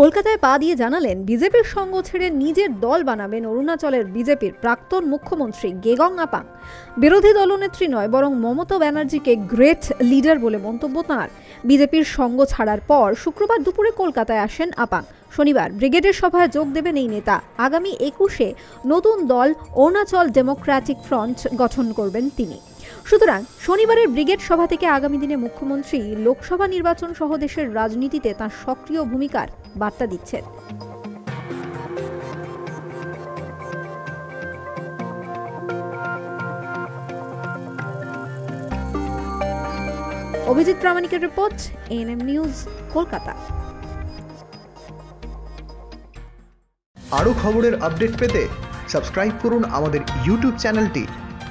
কলকাতায় পা দিয়ে জানালেন, বিজেপির সঙ্গ ছেড়ে নিজের দল বানাবেন অরুণাচলের বিজেপির প্রাক্তন মুখ্যমন্ত্রী গেগং আপাং। বিরোধী দলনেত্রী নয়, বরং মমতা ব্যানার্জিকে গ্রেট লিডার বলে মন্তব্য তাঁর। বিজেপির সঙ্গ ছাড়ার পর শুক্রবার দুপুরে কলকাতায় আসেন আপাং। শনিবার ব্রিগেডের সভায় যোগ দেবেন এই নেতা। আগামী একুশে নতুন দল অরুণাচল ডেমোক্র্যাটিক ফ্রন্ট গঠন করবেন তিনি। সুতরাং শনিবারের ব্রিগেড সভা থেকে আগামী দিনে মুখ্যমন্ত্রী লোকসভা নির্বাচন সহ দেশের রাজনীতিতে তাঁর সক্রিয় ভূমিকার বার্তা দিচ্ছেন। অভিজিৎ প্রামাণিকের রিপোর্ট এএনএম নিউজ, কলকাতা। আরও খবরের আপডেট পেতে সাবস্ক্রাইব করুন আমাদের ইউটিউব চ্যানেলটি।